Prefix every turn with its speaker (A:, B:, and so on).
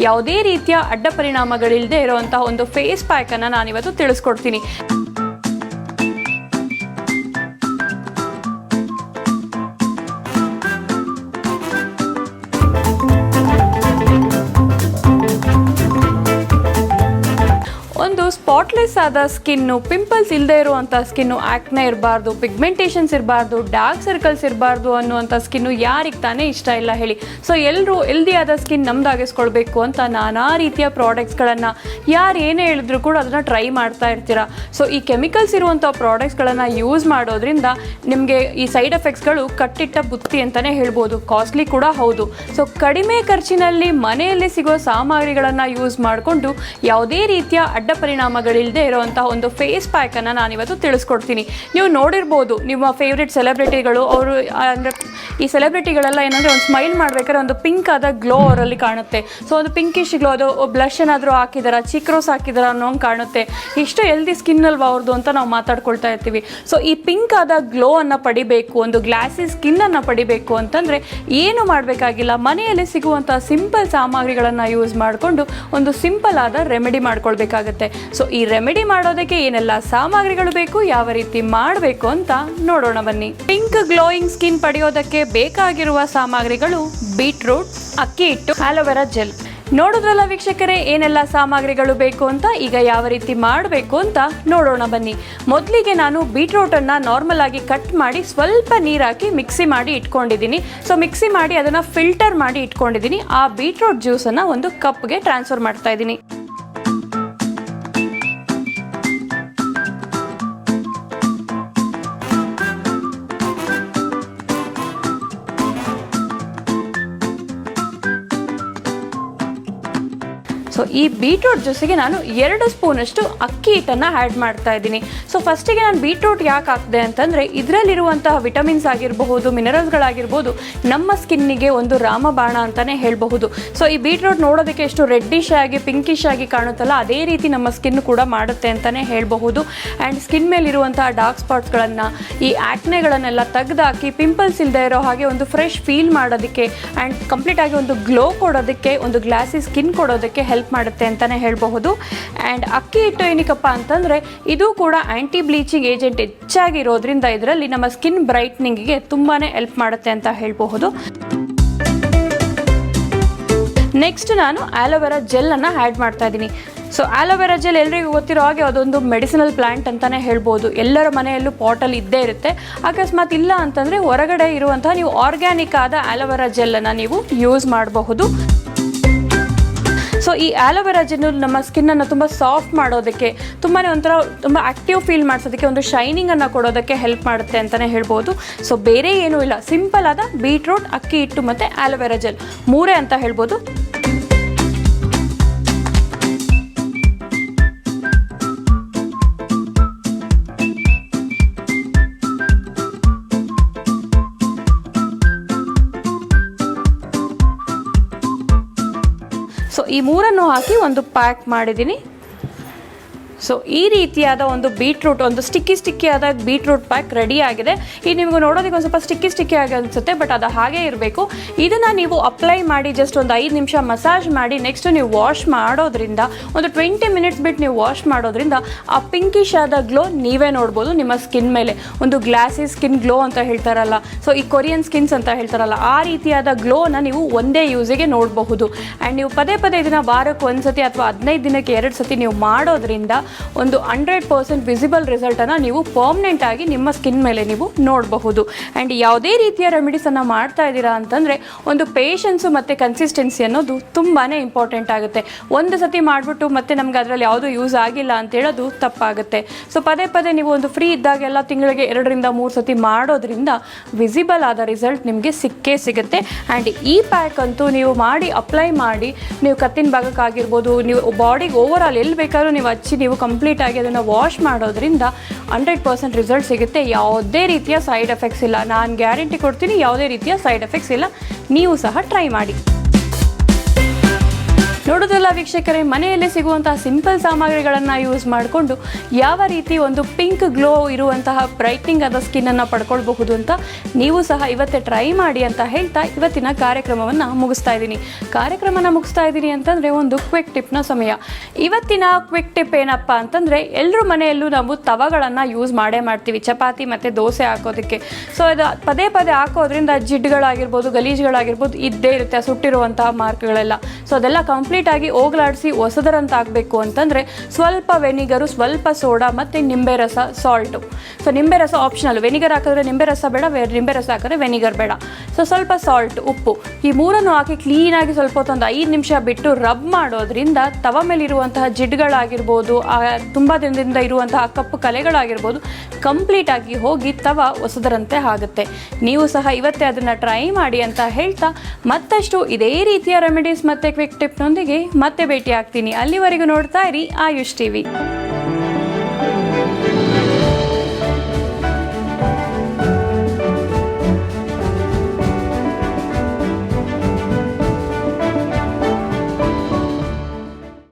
A: ಯಾವುದೇ ರೀತಿಯ ಅಡ್ಡ ಪರಿಣಾಮಗಳಿಲ್ಲದೆ ಇರುವಂತಹ ಒಂದು ಫೇಸ್ ಪ್ಯಾಕ್ ಪ್ಯಾಕನ್ನು ನಾನಿವತ್ತು ತಿಳಿಸ್ಕೊಡ್ತೀನಿ. ಸ್ಪಾಟ್ಲೆಸ್ ಆದ ಸ್ಕಿನ್ನು ಪಿಂಪಲ್ಸ್ ಇಲ್ಲದೆ ಇರುವಂಥ ಸ್ಕಿನ್ನು ಆ್ಯಕ್ನೆ ಇರಬಾರ್ದು ಪಿಗ್ಮೆಂಟೇಷನ್ಸ್ ಇರಬಾರ್ದು ಡಾರ್ಕ್ ಸರ್ಕಲ್ಸ್ ಇರಬಾರ್ದು ಅನ್ನುವಂಥ ಸ್ಕಿನ್ನು ಯಾರಿಗೆ ತಾನೇ ಇಷ್ಟ ಇಲ್ಲ ಹೇಳಿ. ಸೊ ಎಲ್ಲರೂ ಹೆಲ್ದಿ ಆದ ಸ್ಕಿನ್ ನಮ್ದಾಗಿಸ್ಕೊಳ್ಬೇಕು ಅಂತ ನಾನಾ ರೀತಿಯ ಪ್ರಾಡಕ್ಟ್ಸ್ಗಳನ್ನು ಯಾರು ಏನೇ ಹೇಳಿದ್ರು ಕೂಡ ಅದನ್ನು ಟ್ರೈ ಮಾಡ್ತಾ ಇರ್ತೀರಾ. ಸೊ ಈ ಕೆಮಿಕಲ್ಸ್ ಇರುವಂಥ ಪ್ರಾಡಕ್ಟ್ಸ್ಗಳನ್ನು ಯೂಸ್ ಮಾಡೋದ್ರಿಂದ ನಿಮಗೆ ಈ ಸೈಡ್ ಎಫೆಕ್ಟ್ಸ್ಗಳು ಕಟ್ಟಿಟ್ಟ ಬುತ್ತಿ ಅಂತಲೇ ಹೇಳ್ಬೋದು ಕಾಸ್ಟ್ಲಿ ಕೂಡ ಹೌದು. ಸೊ ಕಡಿಮೆ ಖರ್ಚಿನಲ್ಲಿ ಮನೆಯಲ್ಲಿ ಸಿಗೋ ಸಾಮಗ್ರಿಗಳನ್ನು ಯೂಸ್ ಮಾಡಿಕೊಂಡು ಯಾವುದೇ ರೀತಿಯ ಅಡ್ಡ ಪರಿಣಾಮಗಳಿಲ್ಲದೆ ಇರುವಂತಹ ಒಂದು ಫೇಸ್ ಪ್ಯಾಕನ್ನು ನಾನಿವತ್ತು ತಿಳಿಸ್ಕೊಡ್ತೀನಿ. ನೀವು ನೋಡಿರ್ಬೋದು ನಿಮ್ಮ ಫೇವ್ರೆಟ್ ಸೆಲೆಬ್ರಿಟಿಗಳು ಅವರು, ಅಂದರೆ ಈ ಸೆಲೆಬ್ರಿಟಿಗಳೆಲ್ಲ ಏನಂದರೆ ಒಂದು ಸ್ಮೈಲ್ ಮಾಡ್ಬೇಕಾದ್ರೆ ಒಂದು ಪಿಂಕ್ ಆದ ಗ್ಲೋ ಅವರಲ್ಲಿ ಕಾಣುತ್ತೆ. ಸೊ ಒಂದು ಪಿಂಕಿಶ್ ಗ್ಲೋ ಅದು ಬ್ಲಷ್ ಏನಾದರೂ ಹಾಕಿದಾರ ಚಿಕ್ರೋಸ್ ಹಾಕಿದಾರ ಅನ್ನೋ ಹಂಗೆ ಕಾಣುತ್ತೆ. ಇಷ್ಟು ಹೆಲ್ದಿ ಸ್ಕಿನ್ ಅಲ್ವಾ ಅವ್ರದ್ದು ಅಂತ ನಾವು ಮಾತಾಡ್ಕೊಳ್ತಾ ಇರ್ತೀವಿ. ಸೊ ಈ ಪಿಂಕ್ ಆದ ಗ್ಲೋ ಅನ್ನು ಪಡಿಬೇಕು, ಒಂದು ಗ್ಲಾಸಿ ಸ್ಕಿನ್ ಅನ್ನು ಪಡಿಬೇಕು ಅಂತಂದರೆ ಏನು ಮಾಡಬೇಕಾಗಿಲ್ಲ. ಮನೆಯಲ್ಲಿ ಸಿಗುವಂಥ ಸಿಂಪಲ್ ಸಾಮಗ್ರಿಗಳನ್ನು ಯೂಸ್ ಮಾಡಿಕೊಂಡು ಒಂದು ಸಿಂಪಲ್ ಆದ ರೆಮಿಡಿ ಮಾಡ್ಕೊಳ್ಬೇಕಾಗತ್ತೆ. ಸೊ ಈ ರೆಮಿಡಿ ಮಾಡೋದಕ್ಕೆ ಏನೆಲ್ಲ ಸಾಮಗ್ರಿಗಳು ಬೇಕು, ಯಾವ ರೀತಿ ಮಾಡಬೇಕು ಅಂತ ನೋಡೋಣ ಬನ್ನಿ. ಪಿಂಕ್ ಗ್ಲೋಯಿಂಗ್ ಸ್ಕಿನ್ ಪಡೆಯೋದಕ್ಕೆ ಬೇಕಾಗಿರುವ ಸಾಮಗ್ರಿಗಳು ಬೀಟ್ರೂಟ್ ಅಕ್ಕಿ ಹಿಟ್ಟು ಆಲೋವೆರಾ ಜೆಲ್ ನೋಡೋದ್ರಲ್ಲ ವೀಕ್ಷಕರೇ, ಏನೆಲ್ಲ ಸಾಮಗ್ರಿಗಳು ಬೇಕು ಅಂತ, ಈಗ ಯಾವ ರೀತಿ ಮಾಡಬೇಕು ಅಂತ ನೋಡೋಣ ಬನ್ನಿ. ಮೊದಲಿಗೆ ನಾನು ಬೀಟ್ರೂಟನ್ನು ನಾರ್ಮಲ್ ಆಗಿ ಕಟ್ ಮಾಡಿ ಸ್ವಲ್ಪ ನೀರು ಹಾಕಿ ಮಿಕ್ಸಿ ಮಾಡಿ ಇಟ್ಕೊಂಡಿದ್ದೀನಿ. ಸೊ ಮಿಕ್ಸಿ ಮಾಡಿ ಅದನ್ನು ಫಿಲ್ಟರ್ ಮಾಡಿ ಇಟ್ಕೊಂಡಿದ್ದೀನಿ. ಆ ಬೀಟ್ರೂಟ್ ಜ್ಯೂಸನ್ನು ಒಂದು ಕಪ್ಗೆ ಟ್ರಾನ್ಸ್ಫರ್ ಮಾಡ್ತಾ ಇದ್ದೀನಿ. ಸೊ ಈ ಬೀಟ್ರೂಟ್ ಜ್ಯೂಸಿಗೆ ನಾನು ಎರಡು ಸ್ಪೂನಷ್ಟು ಅಕ್ಕಿ ಹಿಟ್ಟನ್ನು ಆ್ಯಡ್ ಮಾಡ್ತಾ ಇದ್ದೀನಿ. ಸೊ ಫಸ್ಟಿಗೆ ನಾನು ಬೀಟ್ರೂಟ್ ಯಾಕೆ ಹಾಕಿದೆ ಅಂತಂದರೆ, ಇದರಲ್ಲಿರುವಂತಹ ವಿಟಮಿನ್ಸ್ ಆಗಿರಬಹುದು ಮಿನರಲ್ಸ್ಗಳಾಗಿರ್ಬೋದು ನಮ್ಮ ಸ್ಕಿನ್ನಿಗೆ ಒಂದು ರಾಮಬಾಣ ಅಂತಲೇ ಹೇಳಬಹುದು. ಸೊ ಈ ಬೀಟ್ರೂಟ್ ನೋಡೋದಕ್ಕೆ ಎಷ್ಟು ರೆಡ್ಡಿಶ್ ಆಗಿ ಪಿಂಕಿಶ್ ಆಗಿ ಕಾಣುತ್ತಲ್ಲ, ಅದೇ ರೀತಿ ನಮ್ಮ ಸ್ಕಿನ್ ಕೂಡ ಮಾಡುತ್ತೆ ಅಂತಲೇ ಹೇಳಬಹುದು. ಆ್ಯಂಡ್ ಸ್ಕಿನ್ ಮೇಲಿರುವಂತಹ ಡಾರ್ಕ್ ಸ್ಪಾಟ್ಸ್ಗಳನ್ನು ಈ ಆ್ಯಕ್ನೆಗಳನ್ನೆಲ್ಲ ತೆಗೆದಾಕಿ ಪಿಂಪಲ್ಸ್ ಇಲ್ಲದೆ ಇರೋ ಹಾಗೆ ಒಂದು ಫ್ರೆಶ್ ಫೀಲ್ ಮಾಡೋದಕ್ಕೆ ಆ್ಯಂಡ್ ಕಂಪ್ಲೀಟಾಗಿ ಒಂದು ಗ್ಲೋ ಕೊಡೋದಕ್ಕೆ, ಒಂದು ಗ್ಲಾಸಿ ಸ್ಕಿನ್ ಕೊಡೋದಕ್ಕೆ ಹೆಲ್ಪ್ ಮಾಡುತ್ತೆ ಅಂತಲೇ ಹೇಳಬಹುದು. ಆ್ಯಂಡ್ ಅಕ್ಕಿ ಹಿಟ್ಟು ಏನಕ್ಕಪ್ಪ ಅಂತಂದರೆ, ಇದು ಕೂಡ ಆ್ಯಂಟಿ ಬ್ಲೀಚಿಂಗ್ ಏಜೆಂಟ್ ಹೆಚ್ಚಾಗಿರೋದ್ರಿಂದ ಇದರಲ್ಲಿ ನಮ್ಮ ಸ್ಕಿನ್ ಬ್ರೈಟ್ನಿಂಗಿಗೆ ತುಂಬಾ ಹೆಲ್ಪ್ ಮಾಡುತ್ತೆ ಅಂತ ಹೇಳಬಹುದು. ನೆಕ್ಸ್ಟ್ ನಾನು ಆಲೋವೆರಾ ಜೆಲ್ಲನ್ನು ಆ್ಯಡ್ ಮಾಡ್ತಾ ಇದ್ದೀನಿ. ಸೊ ಆಲೋವೆರಾ ಜೆಲ್ ಎಲ್ಲರಿಗೂ ಗೊತ್ತಿರೋ ಹಾಗೆ ಅದೊಂದು ಮೆಡಿಸಿನಲ್ ಪ್ಲಾಂಟ್ ಅಂತಲೇ ಹೇಳ್ಬೋದು ಎಲ್ಲರ ಮನೆಯಲ್ಲೂ ಪಾಟಲ್ಲಿ ಇದ್ದೇ ಇರುತ್ತೆ. ಅಕಸ್ಮಾತ್ ಇಲ್ಲ ಅಂತಂದರೆ ಹೊರಗಡೆ ಇರುವಂತಹ ನೀವು ಆರ್ಗ್ಯಾನಿಕ್ ಆದ ಆಲೋವೆರಾ ಜೆಲ್ಲನ್ನು ನೀವು ಯೂಸ್ ಮಾಡಬಹುದು. ಸೊ ಈ ಆಲೋವೆರಾ ಜೆಲ್ ನಮ್ಮ ಸ್ಕಿನ್ನನ್ನು ತುಂಬ ಸಾಫ್ಟ್ ಮಾಡೋದಕ್ಕೆ ತುಂಬಾ ಒಂಥರ ತುಂಬ ಆ್ಯಕ್ಟಿವ್ ಫೀಲ್ ಮಾಡಿಸೋದಕ್ಕೆ, ಒಂದು ಶೈನಿಂಗನ್ನು ಕೊಡೋದಕ್ಕೆ ಹೆಲ್ಪ್ ಮಾಡುತ್ತೆ ಅಂತಲೇ ಹೇಳ್ಬೋದು. ಸೊ ಬೇರೆ ಏನೂ ಇಲ್ಲ. ಸಿಂಪಲ್ ಆದ ಬೀಟ್ರೂಟ್ ಅಕ್ಕಿ ಹಿಟ್ಟು ಮತ್ತು ಆಲೋವೆರಾ ಜೆಲ್ ಮೂರೇ ಅಂತ ಹೇಳ್ಬೋದು. ಈ ಮೂರನ್ನು ಹಾಕಿ ಒಂದು ಪ್ಯಾಕ್ ಮಾಡಿದ್ದೀನಿ. ಸೊ ಈ ರೀತಿಯಾದ ಒಂದು ಬೀಟ್ರೂಟ್ ಒಂದು ಸ್ಟಿಕ್ಕಿ ಸ್ಟಿಕ್ಕಿ ಆದ ಬೀಟ್ರೂಟ್ ಪ್ಯಾಕ್ ರೆಡಿ ಆಗಿದೆ. ಇದು ನಿಮಗೆ ನೋಡೋದಕ್ಕೆ ಒಂದು ಸ್ವಲ್ಪ ಸ್ಟಿಕ್ಕಿ ಸ್ಟಿಕ್ಕಿ ಆಗಿ ಅನಿಸುತ್ತೆ ಬಟ್ ಅದು ಹಾಗೆ ಇರಬೇಕು. ಇದನ್ನು ನೀವು ಅಪ್ಲೈ ಮಾಡಿ ಜಸ್ಟ್ ಒಂದು ಐದು ನಿಮಿಷ ಮಸಾಜ್ ಮಾಡಿ ನೆಕ್ಸ್ಟ್ ನೀವು ವಾಶ್ ಮಾಡೋದ್ರಿಂದ, ಒಂದು ಟ್ವೆಂಟಿ ಮಿನಿಟ್ಸ್ ಬಿಟ್ಟು ನೀವು ವಾಶ್ ಮಾಡೋದ್ರಿಂದ, ಆ ಪಿಂಕಿಶ್ ಆದ ಗ್ಲೋ ನೀವೇ ನೋಡ್ಬೋದು, ನಿಮ್ಮ ಸ್ಕಿನ್ ಮೇಲೆ. ಒಂದು ಗ್ಲಾಸಿ ಸ್ಕಿನ್ ಗ್ಲೋ ಅಂತ ಹೇಳ್ತಾರಲ್ಲ. ಸೊ ಈ ಕೊರಿಯನ್ ಸ್ಕಿನ್ಸ್ ಅಂತ ಹೇಳ್ತಾರಲ್ಲ, ಆ ರೀತಿಯಾದ ಗ್ಲೋನ ನೀವು ಒಂದೇ ಯೂಸಿಗೆ ನೋಡಬಹುದು. ಆ್ಯಂಡ್ ನೀವು ಪದೇ ಪದೇ ಇದನ್ನು ವಾರಕ್ಕೆ ಒಂದು ಸತಿ ಅಥವಾ ಹದಿನೈದು ದಿನಕ್ಕೆ ಎರಡು ಸತಿ ನೀವು ಮಾಡೋದ್ರಿಂದ ಒಂದು ಹಂಡ್ರೆಡ್ ಪರ್ಸೆಂಟ್ ವಿಸಿಬಲ್ ರಿಸಲ್ಟನ್ನು ನೀವು ಪರ್ಮನೆಂಟ್ ಆಗಿ ನಿಮ್ಮ ಸ್ಕಿನ್ ಮೇಲೆ ನೀವು ನೋಡಬಹುದು. ಆ್ಯಂಡ್ ಯಾವುದೇ ರೀತಿಯ ರೆಮಿಡೀಸನ್ನು ಮಾಡ್ತಾ ಇದ್ದೀರಾ ಅಂತಂದರೆ ಒಂದು ಪೇಷನ್ಸು ಮತ್ತು ಕನ್ಸಿಸ್ಟೆನ್ಸಿ ಅನ್ನೋದು ತುಂಬಾ ಇಂಪಾರ್ಟೆಂಟ್ ಆಗುತ್ತೆ. ಒಂದು ಸತಿ ಮಾಡಿಬಿಟ್ಟು ಮತ್ತೆ ನಮ್ಗೆ ಅದರಲ್ಲಿ ಯಾವುದೂ ಯೂಸ್ ಆಗಿಲ್ಲ ಅಂತ ಹೇಳೋದು ತಪ್ಪಾಗುತ್ತೆ. ಸೊ ಪದೇ ಪದೇ ನೀವು ಒಂದು ಫ್ರೀ ಇದ್ದಾಗೆಲ್ಲ ತಿಂಗಳಿಗೆ ಎರಡರಿಂದ ಮೂರು ಸತಿ ಮಾಡೋದ್ರಿಂದ ವಿಸಿಬಲ್ ಆದ ರಿಸಲ್ಟ್ ನಿಮಗೆ ಸಿಕ್ಕೇ ಸಿಗುತ್ತೆ. ಆ್ಯಂಡ್ ಈ ಪ್ಯಾಕ್ ಅಂತೂ ನೀವು ಮಾಡಿ ಅಪ್ಲೈ ಮಾಡಿ, ನೀವು ಕತ್ತಿನ ಭಾಗಕ್ಕಾಗಿರ್ಬೋದು, ನೀವು ಬಾಡಿಗೆ ಓವರ್ ಆಲ್ ಎಲ್ಲಿ ಬೇಕಾದ್ರೂ ನೀವು ಹಚ್ಚಿ ನೀವು ಕಂಪ್ಲೀಟ್ ಆಗಿ ಅದನ್ನು ವಾಶ್ ಮಾಡೋದ್ರಿಂದ ಹಂಡ್ರೆಡ್ ಪರ್ಸೆಂಟ್ ರಿಸಲ್ಟ್ ಸಿಗುತ್ತೆ. ಯಾವುದೇ ರೀತಿಯ ಸೈಡ್ ಎಫೆಕ್ಟ್ಸ್ ಇಲ್ಲ. ನಾನು ಗ್ಯಾರಂಟಿ ಕೊಡ್ತೀನಿ, ಯಾವುದೇ ರೀತಿಯ ಸೈಡ್ ಎಫೆಕ್ಟ್ಸ್ ಇಲ್ಲ. ನೀವು ಸಹ ಟ್ರೈ ಮಾಡಿ. ಗೊತ್ತಲ್ಲ ವೀಕ್ಷಕರೇ, ಮನೆಯಲ್ಲೇ ಸಿಗುವಂತಹ ಸಿಂಪಲ್ ಸಾಮಗ್ರಿಗಳನ್ನು ಯೂಸ್ ಮಾಡಿಕೊಂಡು ಯಾವ ರೀತಿ ಒಂದು ಪಿಂಕ್ ಗ್ಲೋ ಇರುವಂತಹ ಬ್ರೈಟ್ನಿಂಗ್ ಆದ ಸ್ಕಿನ್ನನ್ನು ಪಡ್ಕೊಳ್ಬಹುದು ಅಂತ ನೀವು ಸಹ ಇವತ್ತೇ ಟ್ರೈ ಮಾಡಿ ಅಂತ ಹೇಳ್ತಾ ಇವತ್ತಿನ ಕಾರ್ಯಕ್ರಮವನ್ನು ಮುಗಿಸ್ತಾ ಇದ್ದೀನಿ. ಕಾರ್ಯಕ್ರಮನ ಮುಗಿಸ್ತಾ ಇದ್ದೀನಿ ಅಂತಂದರೆ ಒಂದು ಕ್ವಿಕ್ ಟಿಪ್ನ ಸಮಯ. ಇವತ್ತಿನ ಕ್ವಿಕ್ ಟಿಪ್ ಏನಪ್ಪ ಅಂತಂದರೆ ಎಲ್ಲರ ಮನೆಯಲ್ಲೂ ನಾವು ತವಗಳನ್ನು ಯೂಸ್ ಮಾಡೇ ಮಾಡ್ತೀವಿ. ಚಪಾತಿ ಮತ್ತು ದೋಸೆ ಹಾಕೋದಕ್ಕೆ. ಸೊ ಅದು ಪದೇ ಪದೇ ಹಾಕೋದ್ರಿಂದ ಜಿಡ್ಡುಗಳಾಗಿರ್ಬೋದು ಗಲೀಜುಗಳಾಗಿರ್ಬೋದು, ಇದ್ದೇ ಇರುತ್ತೆ, ಸುಟ್ಟಿರುವಂತಹ ಮಾರ್ಕ್ಗಳೆಲ್ಲ ಸೊ ಅದೆಲ್ಲ ಕಂಪ್ಲೀಟ್ ಹೋಗ್ಲಾಡಿಸಿ ಹೊಸದರಂತ ಆಗಬೇಕು ಅಂತಂದರೆ ಸ್ವಲ್ಪ ವೆನಿಗರು, ಸ್ವಲ್ಪ ಸೋಡಾ ಮತ್ತು ನಿಂಬೆ ರಸ ಸಾಲ್ಟು ಸೊ ನಿಂಬೆ ರಸ ಆಪ್ಷನಲ್ ವೆನಿಗರ್ ಹಾಕಿದ್ರೆ ನಿಂಬೆ ರಸ ಬೇಡ ನಿಂಬೆ ರಸ ಹಾಕಿದ್ರೆ ವೆನಿಗರ್ ಬೇಡ. ಸೊ ಸ್ವಲ್ಪ ಸಾಲ್ಟ್ ಉಪ್ಪು. ಈ ಮೂರನ್ನು ಹಾಕಿ ಕ್ಲೀನಾಗಿ ಸ್ವಲ್ಪ ಹೊತ್ತೊಂದು ಐದು ನಿಮಿಷ ಬಿಟ್ಟು ರಬ್ ಮಾಡೋದ್ರಿಂದ ತವ ಮೇಲಿರುವಂತಹ ಜಿಡ್ಡುಗಳಾಗಿರ್ಬೋದು ಆ ತುಂಬ ದಿನದಿಂದ ಇರುವಂತಹ ಕಪ್ಪು ಕಲೆಗಳಾಗಿರ್ಬೋದು ಕಂಪ್ಲೀಟ್ ಆಗಿ ಹೋಗಿ ತವ ಹೊಸದರಂತೆ ಆಗುತ್ತೆ. ನೀವು ಸಹ ಇವತ್ತೇ ಅದನ್ನು ಟ್ರೈ ಮಾಡಿ ಅಂತ ಹೇಳ್ತಾ ಮತ್ತಷ್ಟು ಇದೇ ರೀತಿಯ ರೆಮಿಡೀಸ್ ಮತ್ತು ಕ್ವಿಕ್ ಟಿಪ್ನೊಂದಿಗೆ ಮತ್ತೆ ಭೇಟಿ ಆಗ್ತೀನಿ ಅಲ್ಲಿವರೆಗೂ ನೋಡ್ತಾ ಇರಿ ಆಯುಷ್ ಟಿವಿ.